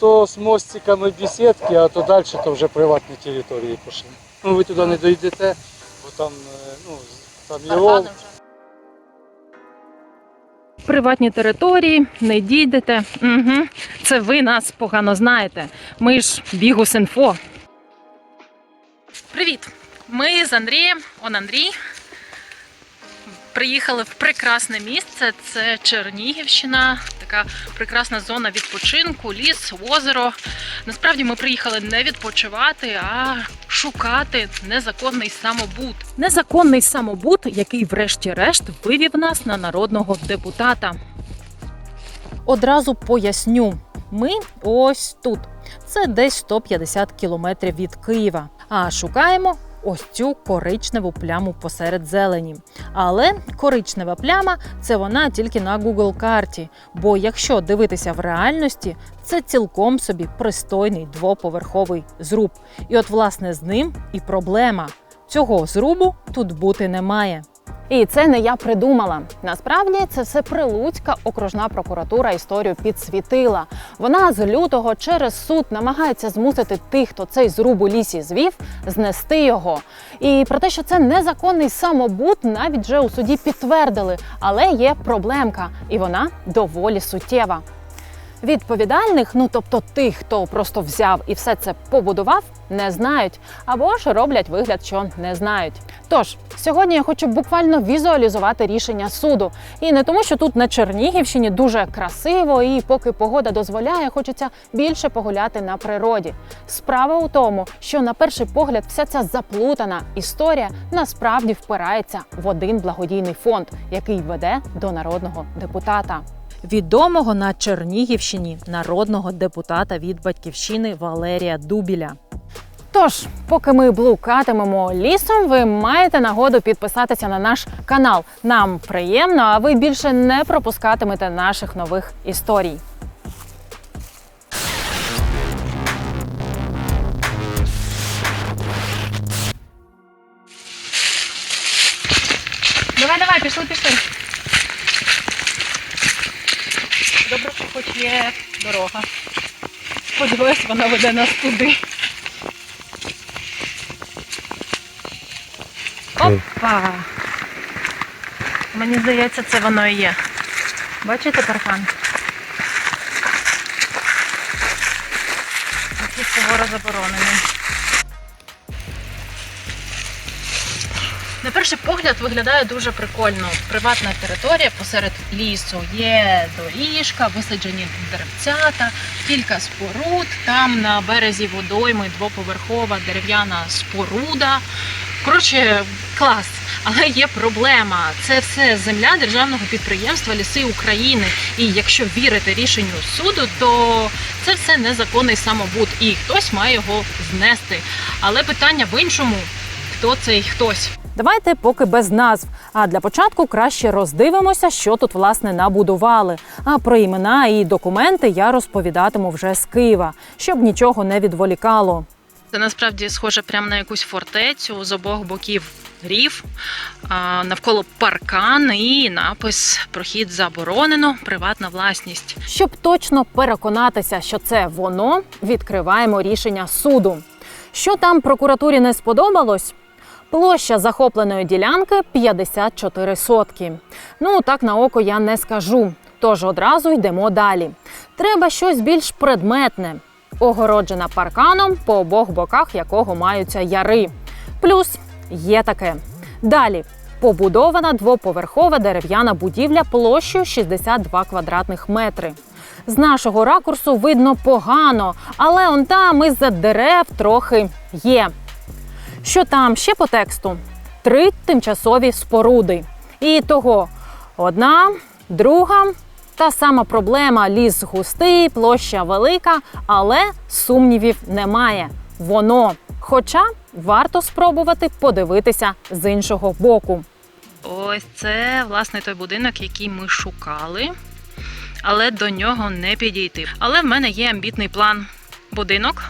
то з мостиками бесідки, а то далі то вже приватні території пішли. Ну ви туди не дійдете, бо там, е, ну, там є вол. Приватні території, не дійдете. Угу. Це ви нас погано знаєте. Ми ж Бігус.Інфо. Привіт! Ми з Андрієм, он Андрій. Приїхали в прекрасне місце. Це Чернігівщина, така прекрасна зона відпочинку, ліс, озеро. Насправді ми приїхали не відпочивати, а шукати незаконний самобут. Незаконний самобут, який, врешті-решт, вивів нас на народного депутата. Одразу поясню. Ми ось тут. Це десь 150 кілометрів від Києва. А шукаємо ось цю коричневу пляму посеред зелені. Але коричнева пляма це вона тільки на Google карті. Бо якщо дивитися в реальності, це цілком собі пристойний двоповерховий зруб. І от, власне, з ним і проблема. Цього зрубу тут бути не має. І це не я придумала. Насправді це все прилуцька окружна прокуратура історію підсвітила. Вона з лютого через суд намагається змусити тих, хто цей зруб у лісі звів, знести його. І про те, що це незаконний самобут, навіть вже у суді підтвердили. Але є проблемка, і вона доволі суттєва. Відповідальних, ну тобто тих, хто просто взяв і все це побудував, не знають або ж роблять вигляд, що не знають. Тож сьогодні я хочу буквально візуалізувати рішення суду, і не тому, що тут на Чернігівщині дуже красиво, і поки погода дозволяє, хочеться більше погуляти на природі. Справа у тому, що на перший погляд вся ця заплутана історія насправді впирається в один благодійний фонд, який веде до народного депутата відомого на Чернігівщині народного депутата від батьківщини Валерія Дубіля. Тож, поки ми блукатимемо лісом, ви маєте нагоду підписатися на наш канал. Нам приємно, а ви більше не пропускатимете наших нових історій. Давай, давай, пішли, пішли. Є дорога. Сподіваюсь, вона веде нас туди. Опа! Мені здається, це воно і є. Бачите паркан? Який суворо заборонений. Перший погляд виглядає дуже прикольно. Приватна територія посеред лісу. Є доріжка, висаджені деревцята, кілька споруд. Там на березі водойми двоповерхова дерев'яна споруда. Коротше, клас. Але є проблема. Це все земля державного підприємства Ліси України. І якщо вірити рішенню суду, то це все незаконний самобут, і хтось має його знести. Але питання в іншому: хто цей хтось? Давайте поки без назв. А для початку краще роздивимося, що тут власне набудували. А про імена і документи я розповідатиму вже з Києва, щоб нічого не відволікало. Це насправді схоже прямо на якусь фортецю з обох боків рів, навколо паркан і напис Прохід заборонено, приватна власність. Щоб точно переконатися, що це воно, відкриваємо рішення суду. Що там прокуратурі не сподобалось? Площа захопленої ділянки 54 сотки. Ну так на око я не скажу. Тож одразу йдемо далі. Треба щось більш предметне, огороджена парканом, по обох боках якого маються яри. Плюс є таке. Далі побудована двоповерхова дерев'яна будівля площею 62 квадратних метри. З нашого ракурсу видно погано, але он там із-за дерев трохи є. Що там ще по тексту? Три тимчасові споруди. І того одна, друга. Та сама проблема: ліс густий, площа велика, але сумнівів немає. Воно. Хоча варто спробувати подивитися з іншого боку. Ось це власне той будинок, який ми шукали, але до нього не підійти. Але в мене є амбітний план. Будинок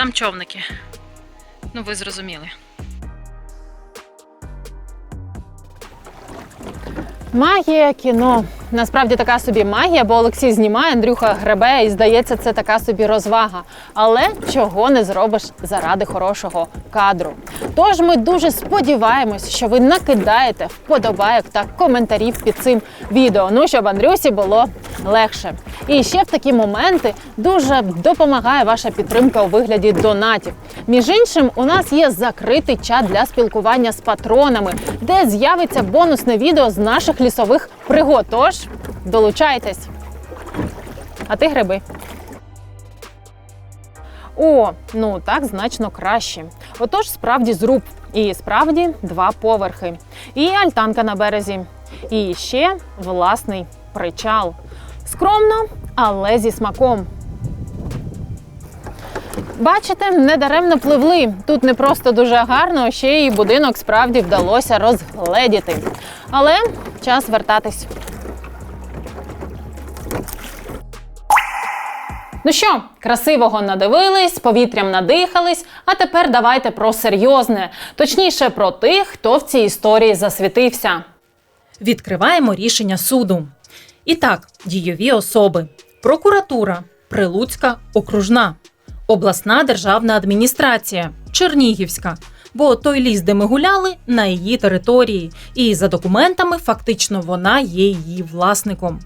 там човники. Ну, ви зрозуміли. Магія кіно. Насправді така собі магія, бо Олексій знімає, Андрюха гребе, і здається, це така собі розвага. Але чого не зробиш заради хорошого кадру. Тож ми дуже сподіваємось, що ви накидаєте вподобайок та коментарів під цим відео. Ну щоб Андрюсі було легше. І ще в такі моменти дуже допомагає ваша підтримка у вигляді донатів. Між іншим, у нас є закритий чат для спілкування з патронами, де з'явиться бонусне відео з наших лісових пригод. Тож долучайтесь. А ти гриби. О, ну так значно краще. Отож, справді зруб. І справді два поверхи. І альтанка на березі. І ще власний причал. Скромно, але зі смаком. Бачите, недаремно пливли. Тут не просто дуже гарно, ще й будинок справді вдалося розгледіти. Але час вертатись. Ну що, красивого надивились, повітрям надихались. А тепер давайте про серйозне, точніше про тих, хто в цій історії засвітився. Відкриваємо рішення суду. І так, дійові особи: прокуратура, Прилуцька окружна, обласна державна адміністрація, Чернігівська. Бо той ліс, де ми гуляли, на її території, і за документами фактично вона є її власником.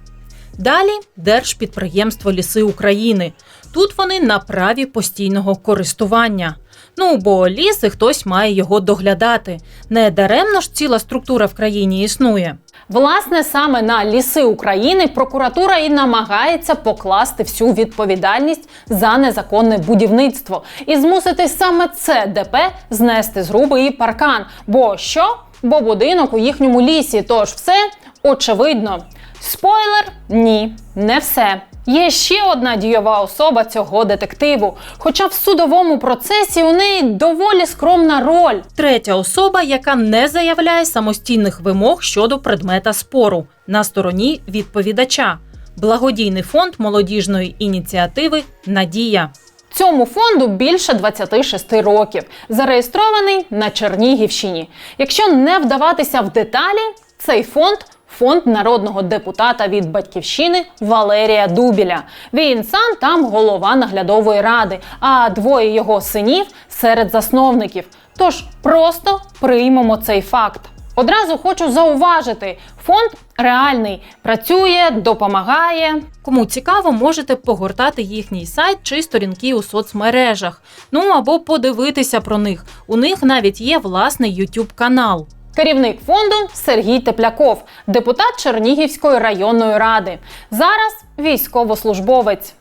Далі Держпідприємство Ліси України. Тут вони на праві постійного користування. Ну бо ліс і хтось має його доглядати. Не даремно ж ціла структура в країні існує. Власне, саме на ліси України прокуратура і намагається покласти всю відповідальність за незаконне будівництво і змусити саме це ДП знести зруби і паркан. Бо що? Бо будинок у їхньому лісі. Тож все очевидно. Спойлер ні, не все. Є ще одна дієва особа цього детективу. Хоча в судовому процесі у неї доволі скромна роль. Третя особа, яка не заявляє самостійних вимог щодо предмета спору на стороні відповідача. Благодійний фонд молодіжної ініціативи Надія. Цьому фонду більше 26 років, зареєстрований на Чернігівщині. Якщо не вдаватися в деталі, цей фонд фонд народного депутата від батьківщини Валерія Дубіля. Він сам там голова наглядової ради, а двоє його синів серед засновників. Тож просто приймемо цей факт. Одразу хочу зауважити: фонд реальний, працює, допомагає. Кому цікаво, можете погортати їхній сайт чи сторінки у соцмережах. Ну або подивитися про них. У них навіть є власний YouTube канал. Керівник фонду Сергій Тепляков, депутат Чернігівської районної ради. Зараз військовослужбовець.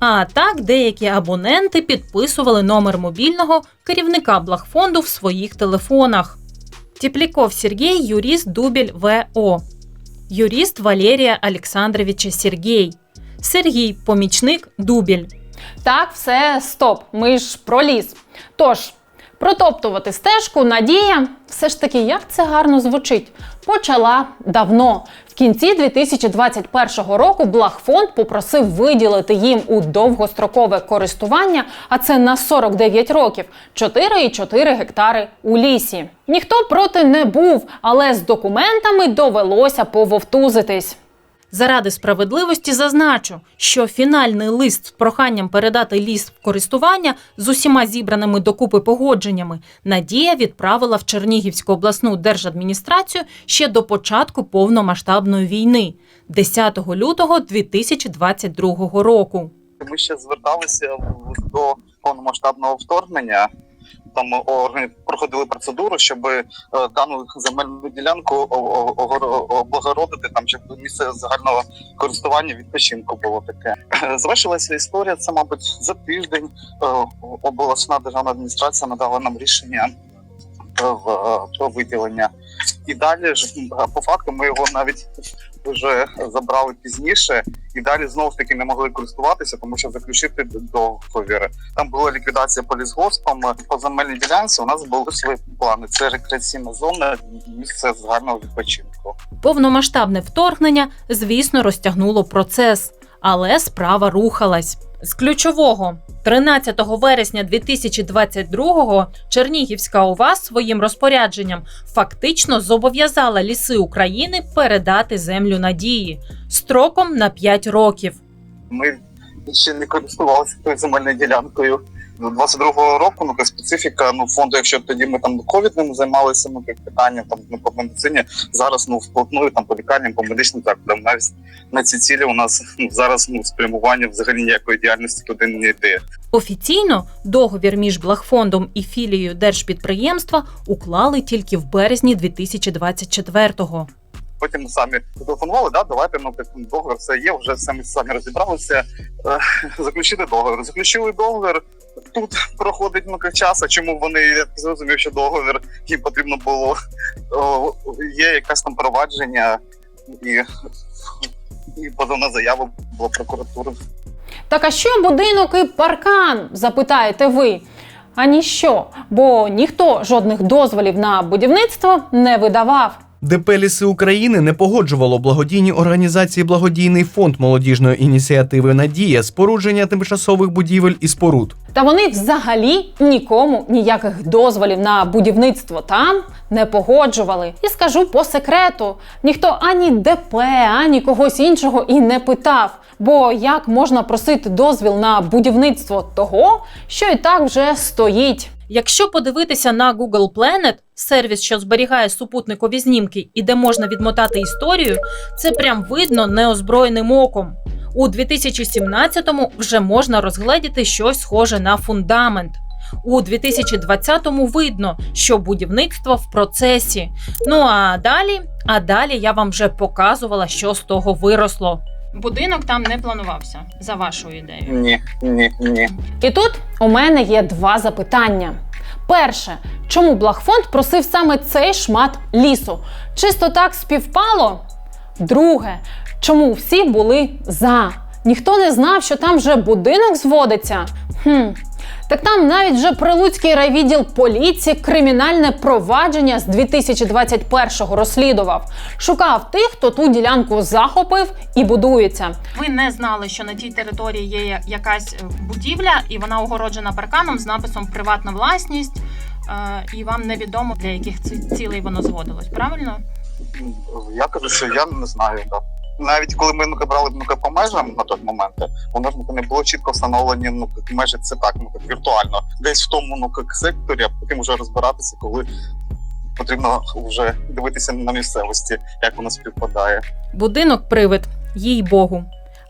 А так деякі абоненти підписували номер мобільного керівника благфонду в своїх телефонах. Тепляков Сергій, юрист Дубель ВО. Юрист Валерія Олександровича Сергій. Сергій, помічник Дубель. Так, все, стоп. Ми ж про ліс. Тож, протоптувати стежку Надія, все ж таки, як це гарно звучить, почала давно. В кінці 2021 року Благфонд попросив виділити їм у довгострокове користування, а це на 49 років, 4,4 гектари у лісі. Ніхто проти не був, але з документами довелося пововтузитись. Заради справедливості зазначу, що фінальний лист з проханням передати ліс в користування з усіма зібраними докупи погодженнями Надія відправила в Чернігівську обласну держадміністрацію ще до початку повномасштабної війни 10 лютого 2022 року. Ми ще зверталися до повномасштабного вторгнення. Там органи проходили процедуру, щоб е, дану земельну ділянку облагородити, там щоб місце загального користування відпочинку було таке. Завершилася історія. Це, мабуть, за тиждень е, обласна державна адміністрація надала нам рішення е, е, про виділення. І далі ж по факту ми його навіть вже забрали пізніше і далі знову ж таки не могли користуватися, тому що заключити договір. Там була ліквідація по лісгоспам. По земельній ділянці у нас були свої плани. Це рекреаційна зона, місце загального відпочинку. Повномасштабне вторгнення, звісно, розтягнуло процес, але справа рухалась. З ключового 13 вересня 2022-го Чернігівська ОВА своїм розпорядженням фактично зобов'язала ліси України передати землю надії строком на 5 років. Ми ще не користувалися тою земельною ділянкою. До 22-го року, ну, специфіка ну, фонду, якщо тоді ми там ковідним займалися, ну, як питання там ну, по медицині, зараз ну, вплотную там по лікарням, по медичним закладам, навіть на ці цілі у нас ну, зараз ну, спрямування взагалі ніякої діяльності туди не йде. Офіційно договір між Благфондом і філією держпідприємства уклали тільки в березні 2024-го. Потім ми самі зателефонували, да, давайте ну, договір все є, вже самі самі розібралися, е, заключити договір. Заключили договір. Тут проходить ну, час, а чому вони я зрозумів, що договір їм потрібно було. Є якесь там провадження і, і позовна заява була прокуратури. Так а що будинок і паркан? запитаєте ви. А ніщо, бо ніхто жодних дозволів на будівництво не видавав. ДП «Ліси України не погоджувало благодійній організації Благодійний фонд молодіжної ініціативи Надія спорудження тимчасових будівель і споруд. Та вони взагалі нікому ніяких дозволів на будівництво там не погоджували. І скажу по секрету: ніхто ані ДП, ані когось іншого і не питав. Бо як можна просити дозвіл на будівництво того, що і так вже стоїть? Якщо подивитися на Google Planet, сервіс, що зберігає супутникові знімки і де можна відмотати історію, це прям видно неозброєним оком. У 2017-му вже можна розгледіти щось схоже на фундамент. У 2020-му видно, що будівництво в процесі. Ну а далі, а далі я вам вже показувала, що з того виросло. Будинок там не планувався за вашою ідеєю. Ні, ні, ні. І тут у мене є два запитання. Перше, чому Благфонд просив саме цей шмат лісу? Чисто так співпало? Друге, чому всі були за? Ніхто не знав, що там вже будинок зводиться. Хм. Так там навіть вже Прилуцький райвідділ поліції кримінальне провадження з 2021-го розслідував. Шукав тих, хто ту ділянку захопив і будується. Ви не знали, що на тій території є якась е, будівля, і вона огороджена парканом з написом Приватна власність, е, і вам невідомо для яких цілей воно зводилось. Правильно? Я кажу, що я не знаю. Да. Навіть коли ми ну, брали ну, по межам на той момент, воно ж не було чітко встановлені ну, межі це так, ну, віртуально. Десь в тому ну, секторі, а потім вже розбиратися, коли потрібно вже дивитися на місцевості, як воно співпадає. Будинок привид, їй Богу.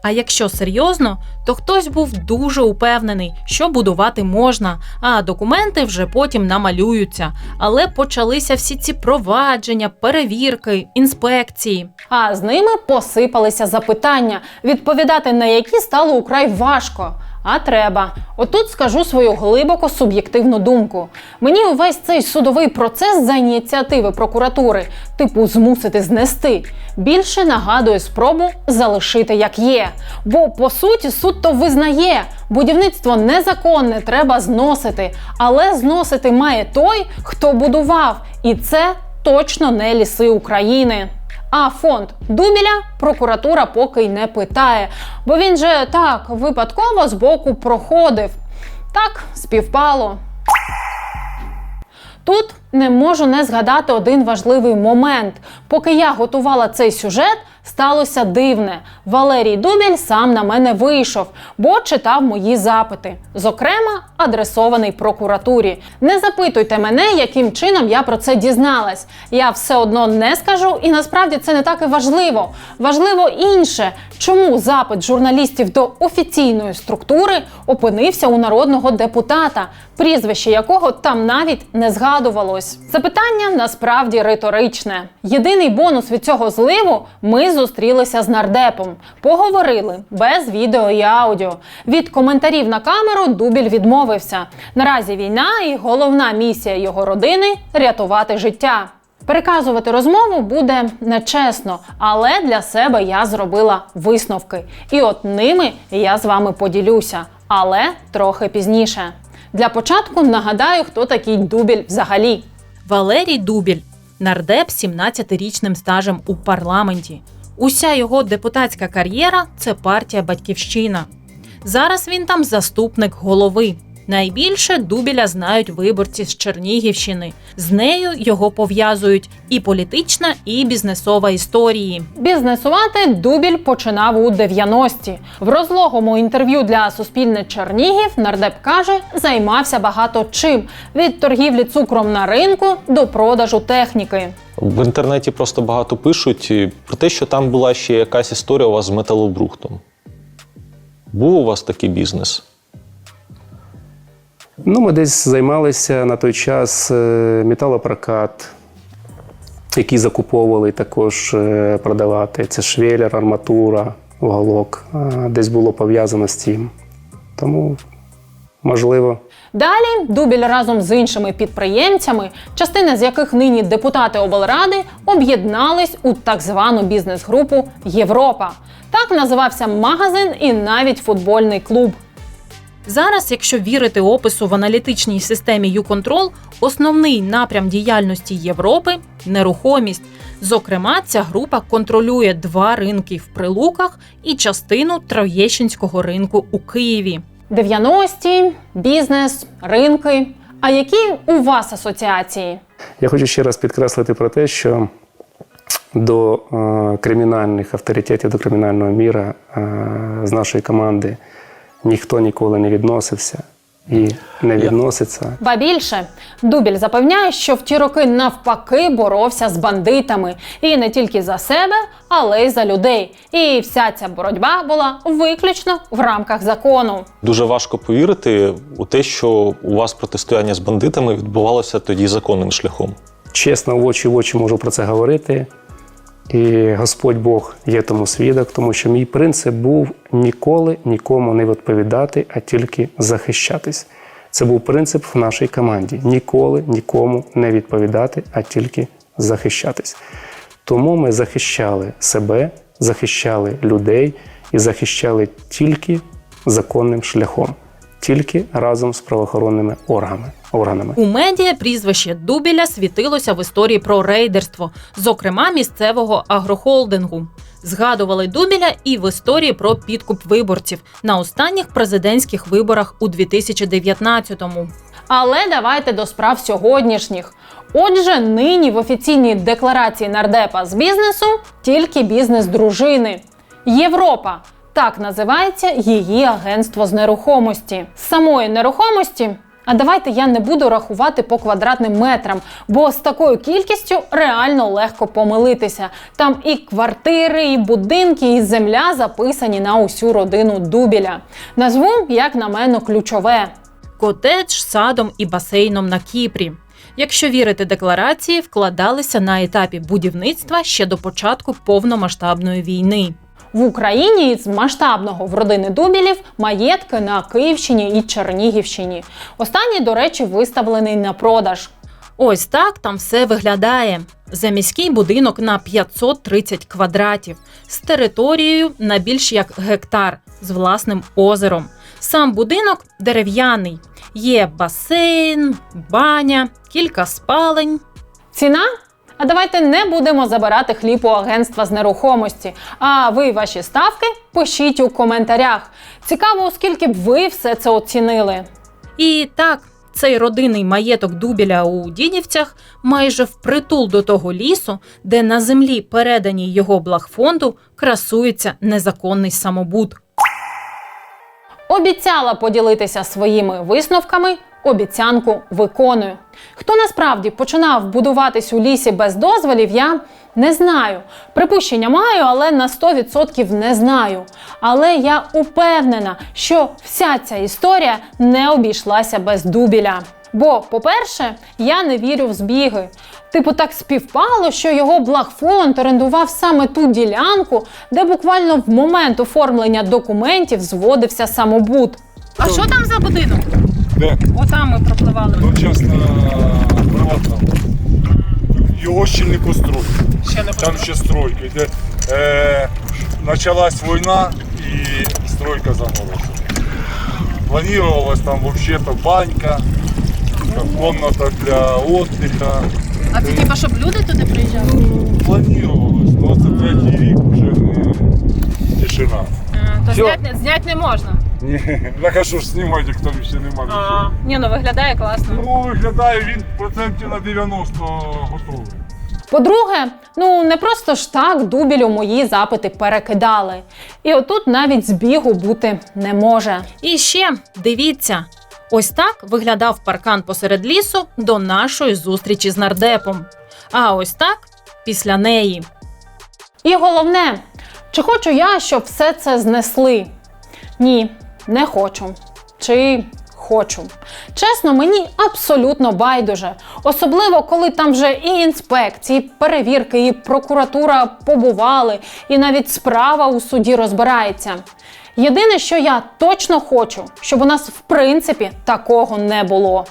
А якщо серйозно, то хтось був дуже упевнений, що будувати можна, а документи вже потім намалюються. Але почалися всі ці провадження, перевірки, інспекції. А з ними посипалися запитання, відповідати на які стало украй важко. А треба. Отут скажу свою глибоко суб'єктивну думку. Мені увесь цей судовий процес за ініціативи прокуратури, типу змусити знести, більше нагадує спробу залишити як є. Бо по суті суд то визнає, будівництво незаконне, треба зносити, але зносити має той, хто будував, і це точно не ліси України. А фонд Дубіля прокуратура поки й не питає, бо він же так випадково збоку проходив. Так співпало. Тут не можу не згадати один важливий момент. Поки я готувала цей сюжет, сталося дивне. Валерій Дубіль сам на мене вийшов, бо читав мої запити, зокрема, адресований прокуратурі. Не запитуйте мене, яким чином я про це дізналась. Я все одно не скажу, і насправді це не так і важливо. Важливо інше, чому запит журналістів до офіційної структури опинився у народного депутата, прізвище якого там навіть не згадувалось. Запитання насправді риторичне. Єдиний бонус від цього зливу ми зустрілися з нардепом, поговорили без відео і аудіо. Від коментарів на камеру Дубіль відмовився. Наразі війна і головна місія його родини рятувати життя. Переказувати розмову буде нечесно, але для себе я зробила висновки. І от ними я з вами поділюся, але трохи пізніше. Для початку нагадаю, хто такий дубіль взагалі. Валерій Дубіль, нардеп з 17-річним стажем у парламенті. Уся його депутатська кар'єра це партія Батьківщина. Зараз він там заступник голови. Найбільше Дубіля знають виборці з Чернігівщини. З нею його пов'язують і політична, і бізнесова історії. Бізнесувати Дубіль починав у 90-ті. В розлогому інтерв'ю для Суспільне Чернігів нардеп каже, займався багато чим від торгівлі цукром на ринку до продажу техніки. В інтернеті просто багато пишуть про те, що там була ще якась історія у вас з металобрухтом. Був у вас такий бізнес? Ну, ми десь займалися на той час е, металопрокат, який закуповували також е, продавати. Це швелер, арматура, уголок. Е, Десь було пов'язано з цим. Тому, можливо. Далі Дубіль разом з іншими підприємцями, частина з яких нині депутати облради, об'єднались у так звану бізнес-групу Європа. Так називався магазин і навіть футбольний клуб. Зараз, якщо вірити опису в аналітичній системі YouControl, основний напрям діяльності Європи нерухомість. Зокрема, ця група контролює два ринки в Прилуках і частину Троєщинського ринку у Києві. 90-ті, бізнес, ринки. А які у вас асоціації? Я хочу ще раз підкреслити про те, що до е, кримінальних авторитетів, до кримінального міра е, з нашої команди ніхто ніколи не відносився і не відноситься. Ба більше Дубіль запевняє, що в ті роки навпаки боровся з бандитами і не тільки за себе, але й за людей. І вся ця боротьба була виключно в рамках закону. Дуже важко повірити у те, що у вас протистояння з бандитами відбувалося тоді законним шляхом. чесно в очі в очі можу про це говорити. І Господь Бог є тому свідок, тому що мій принцип був ніколи нікому не відповідати, а тільки захищатись. Це був принцип в нашій команді: ніколи нікому не відповідати, а тільки захищатись. Тому ми захищали себе, захищали людей і захищали тільки законним шляхом, тільки разом з правоохоронними органами. органами. У медіа прізвище Дубіля світилося в історії про рейдерство, зокрема місцевого агрохолдингу. Згадували Дубіля і в історії про підкуп виборців на останніх президентських виборах у 2019-му. Але давайте до справ сьогоднішніх. Отже, нині в офіційній декларації нардепа з бізнесу тільки бізнес дружини. Європа так називається її агентство з нерухомості. Самої нерухомості. А давайте я не буду рахувати по квадратним метрам, бо з такою кількістю реально легко помилитися. Там і квартири, і будинки, і земля записані на усю родину Дубіля. Назву, як на мене, ключове. Котедж садом і басейном на Кіпрі. Якщо вірити декларації, вкладалися на етапі будівництва ще до початку повномасштабної війни. В Україні із масштабного в родини Дубілів маєтки на Київщині і Чернігівщині. Останній, до речі, виставлений на продаж. Ось так там все виглядає. Заміський будинок на 530 квадратів з територією на більш як гектар з власним озером. Сам будинок дерев'яний. Є басейн, баня, кілька спалень. Ціна? А давайте не будемо забирати хліб у агентства з нерухомості. А ви ваші ставки пишіть у коментарях. Цікаво, оскільки б ви все це оцінили. І так, цей родинний маєток Дубіля у Дідівцях майже впритул до того лісу, де на землі, переданій його благфонду, красується незаконний самобут. Обіцяла поділитися своїми висновками. Обіцянку виконую. Хто насправді починав будуватись у лісі без дозволів, я не знаю. Припущення маю, але на 100% не знаю. Але я упевнена, що вся ця історія не обійшлася без дубіля. Бо, по-перше, я не вірю в збіги. Типу, так співпало, що його благфонд орендував саме ту ділянку, де буквально в момент оформлення документів зводився самобут. А що там за будинок? Де? Отам ми пропливали. Ну, чесно, приватно. Його ще не построїть. Ще не Там ще стройка йде. Е, началась війна і стройка заморожена. Планувалась там взагалі банька, там комната для отдыха. А це типа, щоб люди туди приїжджали? Планувалось, 23 рік вже не тишина. То Всьо. зняти, зняти не можна. Ні, так а що ж знімати, як там ще нема нічого. Ні, ну виглядає класно. Ну, виглядає він процентів на 90 готовий. По-друге, ну не просто ж так дубілю мої запити перекидали. І отут навіть збігу бути не може. І ще дивіться, ось так виглядав паркан посеред лісу до нашої зустрічі з нардепом. А ось так після неї. І головне, чи хочу я, щоб все це знесли? Ні, не хочу. Чи хочу. Чесно, мені абсолютно байдуже. Особливо, коли там вже і інспекції, і перевірки, і прокуратура побували, і навіть справа у суді розбирається. Єдине, що я точно хочу, щоб у нас в принципі такого не було.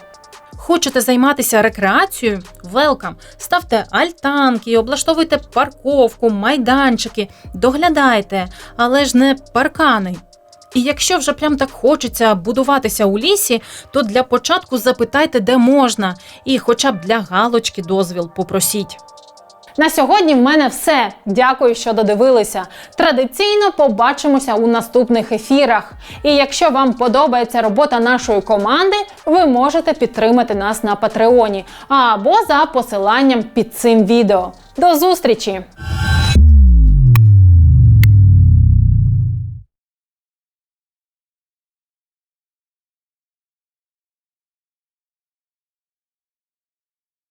Хочете займатися рекреацією? Велкам. Ставте альтанки, облаштовуйте парковку, майданчики, доглядайте, але ж не паркани. І якщо вже прям так хочеться будуватися у лісі, то для початку запитайте, де можна, і хоча б для галочки дозвіл попросіть. На сьогодні в мене все. Дякую, що додивилися. Традиційно побачимося у наступних ефірах. І якщо вам подобається робота нашої команди, ви можете підтримати нас на Патреоні або за посиланням під цим відео. До зустрічі!